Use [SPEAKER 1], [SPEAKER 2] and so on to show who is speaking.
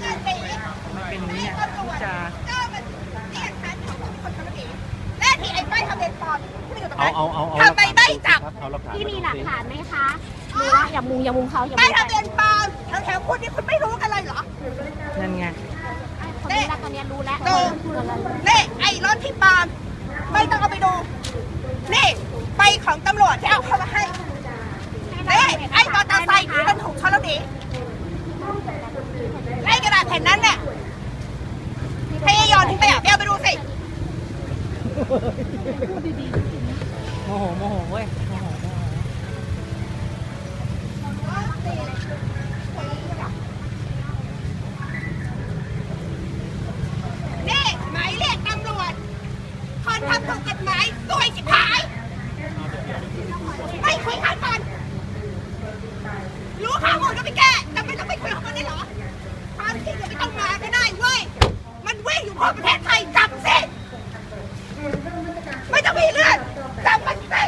[SPEAKER 1] เกิดปี
[SPEAKER 2] มันเป็นอย่างนี้
[SPEAKER 1] นี่
[SPEAKER 2] ไง
[SPEAKER 1] ตำรวจ
[SPEAKER 2] จะ
[SPEAKER 1] ก็มันเรียกฉันเขาเป็นคนทำผิดและที่ไอ้ป้ายทะเบียนปลอมที่อยู่ตรง
[SPEAKER 3] เอา
[SPEAKER 1] นั้น
[SPEAKER 3] เอาเอาเอา
[SPEAKER 1] ทำไมไม่จับ
[SPEAKER 3] เอาหลักฐาน
[SPEAKER 4] พี่มีหลักฐานไหมคะดูว่าอย่ามุงอย่ามุงเขาอย่ามุ
[SPEAKER 1] ป้าย
[SPEAKER 4] ง
[SPEAKER 1] ทะเบียนปลอมแถวๆคุณนี่คุณไม่รู้กันเลยเหรอ
[SPEAKER 2] นั่นไง
[SPEAKER 4] คนนี้ละตอนนี้รู้แล้ว
[SPEAKER 1] ดูนี่ไอ้รถที่ปลอมไม่ต้องเอาไปดู นี่ไปของตำรวจที่เอาเข้ามาให้นี่ไอ้มอเตอร์ไซค์ที่มันถูกชนแล้วหนีไอ้กระดาษแผ่ นนั้นเนี่ยให้ยายอนทิ้งไปอะไปเอาไปดูสิ
[SPEAKER 2] โมโหโมโหเว้ยโมโหโมโห
[SPEAKER 1] นี่หมายเรียกตำรวจ คนทำถูกกฎหมายซวยชิบหาย ไม่คุยกันก่อน รู้ข้อมูลก็ไม่แก้แต่ไม่ต้องไปคุยกับมันได้เหรอ ความจริงก็ไม่ต้องมาก็ได้เว้ย มันวิ่งอยู่ทั่วประเทศไทยจับสิ ไม่ต้องมีเรื่องจับมันสิ